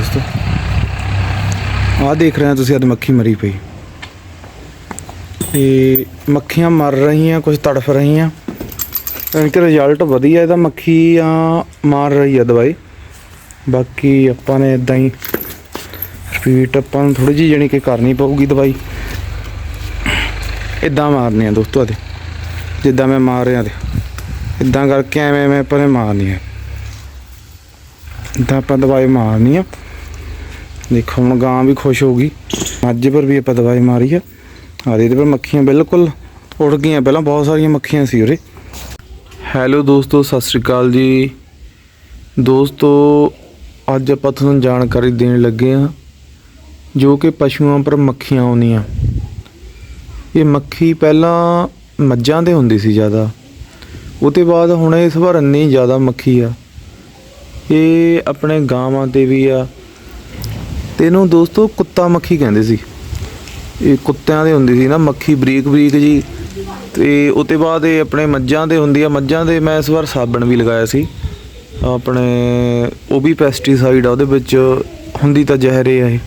ਦੋਸਤੋ। ਆਹ ਦੇਖ ਰਹੇ ਹੋ ਤੁਸੀਂ, ਅੱਜ ਮੱਖੀ ਮਰੀ ਪਈ। ਇਹ ਮੱਖੀਆਂ ਮਰ ਰਹੀਆਂ ਕੁਝ ਤੜਫ ਰਹੀਆਂ। ਇਨਕੇ ਰਿਜ਼ਲਟ ਵਧੀਆ ਇਹਦਾ ਮੱਖੀਆਂ ਮਾਰ ਰਹੀ ਆ ਦਵਾਈ। ਬਾਕੀ ਆਪਾਂ ਨੇ ਇਦਾਂ ਹੀ ਰਿਪੀਟ ਆਪਾਂ ਨੂੰ ਥੋੜੀ ਜਿਹੀ ਜਾਣੀ ਕਿ ਕਰਨੀ ਪਊਗੀ ਦਵਾਈ। ਇਦਾਂ ਮਾਰਨੀ ਆ ਦੋਸਤੋ ਇਹਦੇ ਜਿੱਦਾਂ ਮੈਂ ਮਾਰ ਰਿਹਾ ਤੇ ਇਦਾਂ ਕਰਕੇ ਐਵੇਂ ਐਵੇਂ ਆਪਾਂ ਨੇ ਮਾਰਨੀ ਆ। ਇਦਾਂ ਆਪਾਂ ਦਵਾਈ ਮਾਰਨੀ ਆ। ਦੇਖੋ ਹੁਣ ਗਾਂ ਵੀ ਖੁਸ਼ ਹੋ ਗਈ। ਮੱਝ ਪਰ ਵੀ ਆਪਾਂ ਦਵਾਈ ਮਾਰੀ ਆ। ਆ ਇਹਦੇ ਪਰ ਮੱਖੀਆਂ ਬਿਲਕੁਲ ਉੜ ਗਈਆਂ। ਪਹਿਲਾਂ ਬਹੁਤ ਸਾਰੀਆਂ ਮੱਖੀਆਂ ਸੀ ਉਰੇ। ਹੈਲੋ ਦੋਸਤੋ, ਸਤਿ ਸ਼੍ਰੀ ਅਕਾਲ ਜੀ। ਦੋਸਤੋ, ਅੱਜ ਆਪਾਂ ਤੁਹਾਨੂੰ ਜਾਣਕਾਰੀ ਦੇਣ ਲੱਗੇ ਆ ਜੋ ਕਿ ਪਸ਼ੂਆਂ ਪਰ ਮੱਖੀਆਂ ਆਉਂਦੀਆਂ। ਇਹ ਮੱਖੀ ਪਹਿਲਾਂ ਮੱਝਾਂ ਦੇ ਹੁੰਦੀ ਸੀ ਜ਼ਿਆਦਾ। ਉਹ ਤੋਂ ਬਾਅਦ ਹੁਣ ਇਸ ਵਾਰ ਇੰਨੀ ਜ਼ਿਆਦਾ ਮੱਖੀ ਆ। ਇਹ ਆਪਣੇ ਗਾਵਾਂ ਤੇ ਵੀ ਆ। ਤੇ ਇਹਨੂੰ ਦੋਸਤੋ ਕੁੱਤਾ ਮੱਖੀ ਕਹਿੰਦੇ ਸੀ। ਇਹ ਕੁੱਤਿਆਂ ਦੇ ਹੁੰਦੀ ਸੀ ਨਾ ਮੱਖੀ, ਬਰੀਕ ਬਰੀਕ ਜੀ। ਤੇ ਉਹ ਤੋਂ ਬਾਅਦ ਇਹ ਆਪਣੇ ਮੱਝਾਂ ਦੇ ਹੁੰਦੀ ਆ। ਮੱਝਾਂ ਦੇ ਮੈਂ ਇਸ ਵਾਰ ਸਾਬਣ ਵੀ ਲਗਾਇਆ ਸੀ। ਆਪਣੇ ਉਹ ਵੀ ਪੈਸਟੀਸਾਈਡ ਆ, ਉਹਦੇ ਵਿੱਚ ਹੁੰਦੀ ਤਾਂ ਜ਼ਹਿਰੇ ਆ ਇਹ।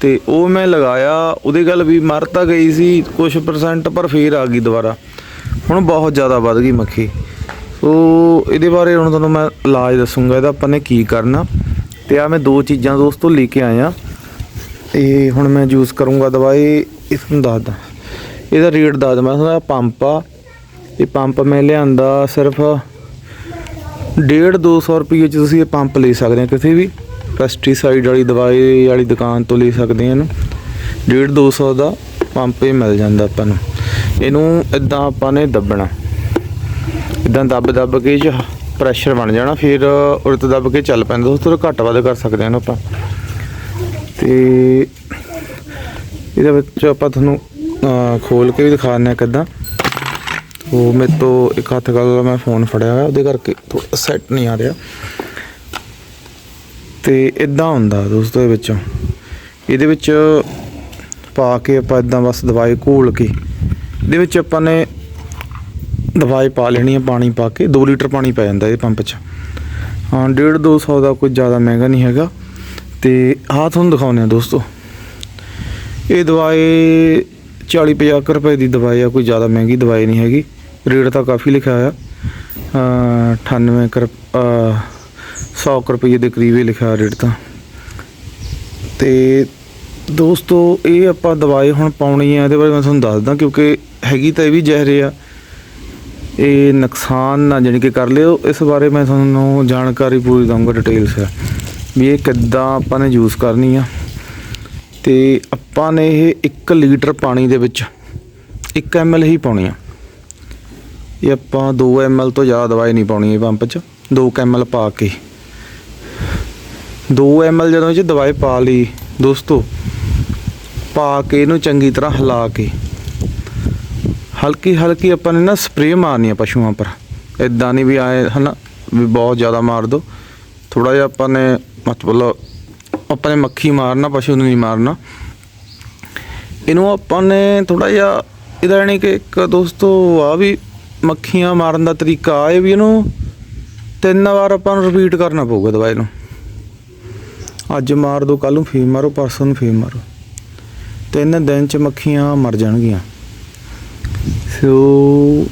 ਤੇ ਉਹ ਮੈਂ ਲਗਾਇਆ, ਉਹਦੇ ਗੱਲ ਵੀ ਮਰ ਤਾਂ ਗਈ ਸੀ ਕੁਝ ਪਰਸੈਂਟ ਪਰ ਫੇਰ ਆ ਗਈ ਦੁਬਾਰਾ। ਹੁਣ ਬਹੁਤ ਜ਼ਿਆਦਾ ਵੱਧ ਗਈ ਮੱਖੀ। ਸੋ ਇਹਦੇ ਬਾਰੇ ਹੁਣ ਤੁਹਾਨੂੰ ਮੈਂ ਇਲਾਜ ਦੱਸੂਗਾ, ਇਹਦਾ ਆਪਾਂ ਨੇ ਕੀ ਕਰਨਾ। ਤੇ ਆ ਮੈਂ ਦੋ ਚੀਜ਼ਾਂ ਦੋਸਤੋ ਲੈ ਕੇ ਆਇਆ। ਇਹ ਹੁਣ ਮੈਂ ਯੂਜ਼ ਕਰੂੰਗਾ ਦਵਾਈ ਇਸ ਨੂੰ ਦੱਸਦਾ ਇਹਦਾ ਰੇਟ ਦੱਸ ਮੈਂ ਤੁਹਾਨੂੰ ਪੰਪ ਆ। ਇਹ ਪੰਪ ਮੈਂ ਲਿਆਂਦਾ ਸਿਰਫ 1.5 200 ਰੁਪਏ ਚ ਤੁਸੀਂ ਇਹ ਪੰਪ ਲੈ ਸਕਦੇ ਆ ਕਿਸੇ ਵੀ ਪੈਸਟੀਸਾਈਡ ਵਾਲੀ ਦਵਾਈ ਵਾਲੀ ਦੁਕਾਨ ਤੋਂ ਲੈ ਸਕਦੇ ਆ ਇਹਨੂੰ। 1.5 200 ਦਾ ਪੰਪ ਹੀ ਮਿਲ ਜਾਂਦਾ ਆਪਾਂ ਨੂੰ। ਇਹਨੂੰ ਇਦਾਂ ਆਪਾਂ ਨੇ ਦੱਬਣਾ। ਇਦਾਂ ਦੱਬ ਦੱਬ ਕੇ ਚ ਪ੍ਰੈਸ਼ਰ ਬਣ ਜਾਣਾ ਫਿਰ ਉਰੇ ਤੋਂ ਦੱਬ ਕੇ ਚੱਲ ਪੈਂਦਾ ਉਸ ਤੋਂ ਘੱਟ ਵੱਧ ਕਰ ਸਕਦੇ ਹਾਂ ਆਪਾਂ। ਤੇ ਇਹਦੇ ਵਿੱਚ ਆਪਾਂ ਤੁਹਾਨੂੰ ਅਹ, ਖੋਲ ਕੇ ਵੀ ਦਿਖਾਉਂਦੇ ਆ ਕਿੱਦਾਂ। ਉਹ ਮੇਰੇ ਤੋਂ ਇੱਕ ਹੱਥ ਗੱਲ ਮੈਂ ਫੋਨ ਫੜਿਆ ਹੋਇਆ ਉਹਦੇ ਕਰਕੇ ਥੋੜਾ ਸੈੱਟ ਨਹੀਂ ਆ ਰਿਹਾ। ਤੇ ਇਦਾਂ ਹੁੰਦਾ ਦੋਸਤੋ ਇਹ ਵਿੱਚੋਂ। ਇਹਦੇ ਵਿੱਚ ਪਾ ਕੇ ਆਪਾਂ ਇਦਾਂ ਬਸ ਦਵਾਈ ਘੋਲ ਕੇ ਇਹਦੇ ਵਿੱਚ ਆਪਾਂ ਨੇ ਦਵਾਈ ਪਾ ਲੈਣੀ ਹੈ ਪਾਣੀ ਪਾ ਕੇ 2 ਲੀਟਰ ਪਾਣੀ ਪੈ ਜਾਂਦਾ ਇਹ ਪੰਪ 'ਚ। ਹਾਂ 1.5 200 ਦਾ ਕੋਈ ਜ਼ਿਆਦਾ ਮਹਿੰਗਾ ਨਹੀਂ ਹੈਗਾ। ਤੇ ਆਹ ਤੁਹਾਨੂੰ ਦਿਖਾਉਂਦੇ ਆ ਦੋਸਤੋ। ਇਹ ਦਵਾਈ 40 50 ਰੁਪਏ ਦੀ ਦਵਾਈ ਆ, ਕੋਈ ਜ਼ਿਆਦਾ ਮਹਿੰਗੀ ਦਵਾਈ ਨਹੀਂ ਹੈਗੀ। ਰੇਟ ਤਾਂ ਕਾਫੀ ਲਿਖਿਆ ਹੋਇਆ। ਅਹ 98 ਕਰ 100 ਰੁਪਏ ਦੇ ਕਰੀਬ ਹੀ ਲਿਖਿਆ ਰੇਟ ਤਾਂ। ਤੇ ਦੋਸਤੋ, ਇਹ ਆਪਾਂ ਦਵਾਈ ਹੁਣ ਪਾਉਣੀ ਆ, ਇਹਦੇ ਬਾਰੇ ਮੈਂ ਤੁਹਾਨੂੰ ਦੱਸਦਾ, ਕਿਉਂਕਿ ਹੈਗੀ ਤਾਂ ਇਹ ਵੀ ਜ਼ਹਿਰੇ ਆ। ਇਹ ਨੁਕਸਾਨ ਨਾ ਜਾਣੀ ਕਿ ਕਰ ਲਿਓ। ਇਸ ਬਾਰੇ ਮੈਂ ਤੁਹਾਨੂੰ ਜਾਣਕਾਰੀ ਪੂਰੀ ਦਊਂਗਾ ਡਿਟੇਲਸ ਵੀ ਇਹ ਕਿੱਦਾਂ ਆਪਾਂ ਨੇ ਯੂਜ਼ ਕਰਨੀ ਆ। ਤੇ ਆਪਾਂ ਨੇ ਇਹ 1 ਲੀਟਰ ਪਾਣੀ ਦੇ ਵਿੱਚ 1 ml ਹੀ ਪਾਉਣੀ ਆ। ਇਹ ਆਪਾਂ 2 ml ਤੋਂ ਜ਼ਿਆਦਾ ਦਵਾਈ ਨਹੀਂ ਪਾਉਣੀ ਇਹ ਪੰਪ 'ਚ। 2 ml ਪਾ ਕੇ। 2 ml ਜਦੋਂ ਇਹ 'ਚ ਦਵਾਈ ਪਾ ਲਈ ਦੋਸਤੋ, ਪਾ ਕੇ ਇਹਨੂੰ ਚੰਗੀ ਤਰ੍ਹਾਂ ਹਿਲਾ ਕੇ। ਹਲਕੀ ਹਲਕੀ ਆਪਾਂ ਨੇ ਨਾ ਸਪਰੇਅ ਮਾਰਨੀ ਆ ਪਸ਼ੂਆਂ ਪਰ ਇਦਾਂ ਨਹੀਂ ਵੀ ਆਏ, ਹਨਾ, ਵੀ ਬਹੁਤ ਜ਼ਿਆਦਾ ਮਾਰ ਦੋ। ਥੋੜਾ ਜਿਹਾ ਆਪਾਂ ਨੇ ਮਤਲਬ ਆਪਾਂ ਨੇ ਮੱਖੀ ਮਾਰਨਾ, ਪਸ਼ੂ ਨੂੰ ਨਹੀਂ ਮਾਰਨਾ। ਇਹਨੂੰ ਆਪਾਂ ਨੇ ਥੋੜਾ ਜਿਹਾ ਇਹਦਾ ਯਾਨੀ ਕਿ ਇੱਕ ਦੋਸਤੋ ਆ ਵੀ ਮੱਖੀਆਂ ਮਾਰਨ ਦਾ ਤਰੀਕਾ ਆ ਵੀ ਇਹਨੂੰ ਤਿੰਨ ਵਾਰ ਆਪਾਂ ਨੂੰ ਰਿਪੀਟ ਕਰਨਾ ਪਊਗਾ ਦਵਾਈ ਨੂੰ। ਅੱਜ ਮਾਰ ਦੋ ਕੱਲ ਨੂੰ ਫੇਰ ਮਾਰੋ, ਪਰਸੋਂ ਨੂੰ ਫੇਰ ਮਾਰੋ। ਤਿੰਨ ਦਿਨ ਚ ਮੱਖੀਆਂ ਮਰ ਜਾਣਗੀਆਂ। ਸੋ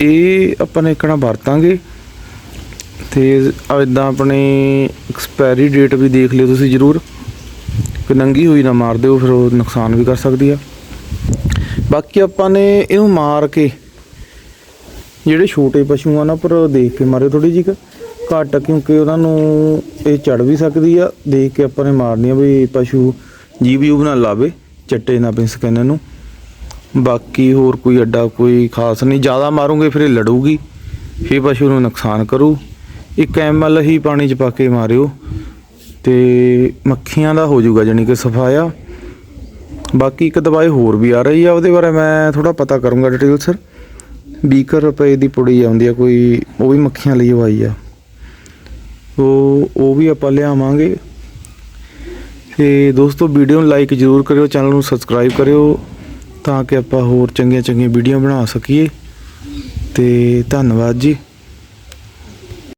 ਇਹ ਆਪਾਂ ਨੇ ਇੱਕਣਾ ਵਰਤਾਂਗੇ ਤੇ ਇਦਾਂ ਆਪਣੇ ਐਕਸਪਾਇਰੀ ਡੇਟ ਵੀ ਦੇਖ ਲਿਓ ਤੁਸੀਂ ਜਰੂਰ। ਕਿ ਨੰਗੀ ਹੋਈ ਨਾ ਮਾਰ ਦਿਓ, ਫਿਰ ਉਹ ਨੁਕਸਾਨ ਵੀ ਕਰ ਸਕਦੀ ਆ। ਬਾਕੀ ਆਪਾਂ ਨੇ ਇਹਨੂੰ ਮਾਰ ਕੇ ਜਿਹੜੇ ਛੋਟੇ ਪਸ਼ੂ ਆ ਨਾ, ਪਰ ਦੇਖ ਕੇ ਮਾਰਿਓ ਥੋੜੀ ਜਿਹੀ ਘੱਟ, ਕਿਉਂਕਿ ਉਹਨਾਂ ਨੂੰ ਇਹ ਚੜ ਵੀ ਸਕਦੀ ਆ। ਦੇਖ ਕੇ ਆਪਾਂ ਨੇ ਮਾਰਨੀ ਆ ਵੀ ਪਸ਼ੂ ਜੀਵ ਜੂਬ ਨਾ ਲਾਵੇ, ਚੱਟੇ ਨਾ ਪੈ ਸਕਣ ਨੂੰ। ਬਾਕੀ ਹੋਰ ਕੋਈ ਅੱਡਾ ਕੋਈ ਖਾਸ ਨਹੀਂ। ਜ਼ਿਆਦਾ ਮਾਰੂਗੇ ਫਿਰ ਇਹ ਲੜੂਗੀ, ਫਿਰ ਪਸ਼ੂ ਨੂੰ ਨੁਕਸਾਨ ਕਰੂ। ਇੱਕ ਐਮਐਲ ਹੀ ਪਾਣੀ ਚ ਪਾ ਕੇ ਮਾਰਿਓ ਤੇ ਮੱਖੀਆਂ ਦਾ ਹੋ ਜਾਊਗਾ ਜਾਨੀ ਕਿ ਸਫਾਇਆ। ਬਾਕੀ ਇੱਕ ਦਵਾਈ ਹੋਰ ਵੀ ਆ ਰਹੀ ਆ, ਉਹਦੇ ਬਾਰੇ ਮੈਂ ਥੋੜਾ ਪਤਾ ਕਰੂੰਗਾ ਡਿਟੇਲ ਸਰ 20 ਰੁਪਏ ਦੀ ਪੁੜੀ ਆਉਂਦੀ ਆ, ਕੋਈ ਉਹ ਵੀ ਮੱਖੀਆਂ ਲਈ ਆਈ ਆ। ਉਹ ਉਹ ਵੀ ਆਪਾਂ ਲਿਆਵਾਂਗੇ। ਤੇ ਦੋਸਤੋ ਵੀਡੀਓ ਨੂੰ ਲਾਈਕ ਜ਼ਰੂਰ ਕਰਿਓ ਚੈਨਲ ਨੂੰ ਸਬਸਕ੍ਰਾਈਬ ਕਰਿਓ। ਤਾਂ ਕਿ ਆਪਾਂ ਹੋਰ ਚੰਗੀਆਂ ਚੰਗੀਆਂ ਵੀਡੀਓ ਬਣਾ ਸਕੀਏ। ਤੇ ਧੰਨਵਾਦ ਜੀ।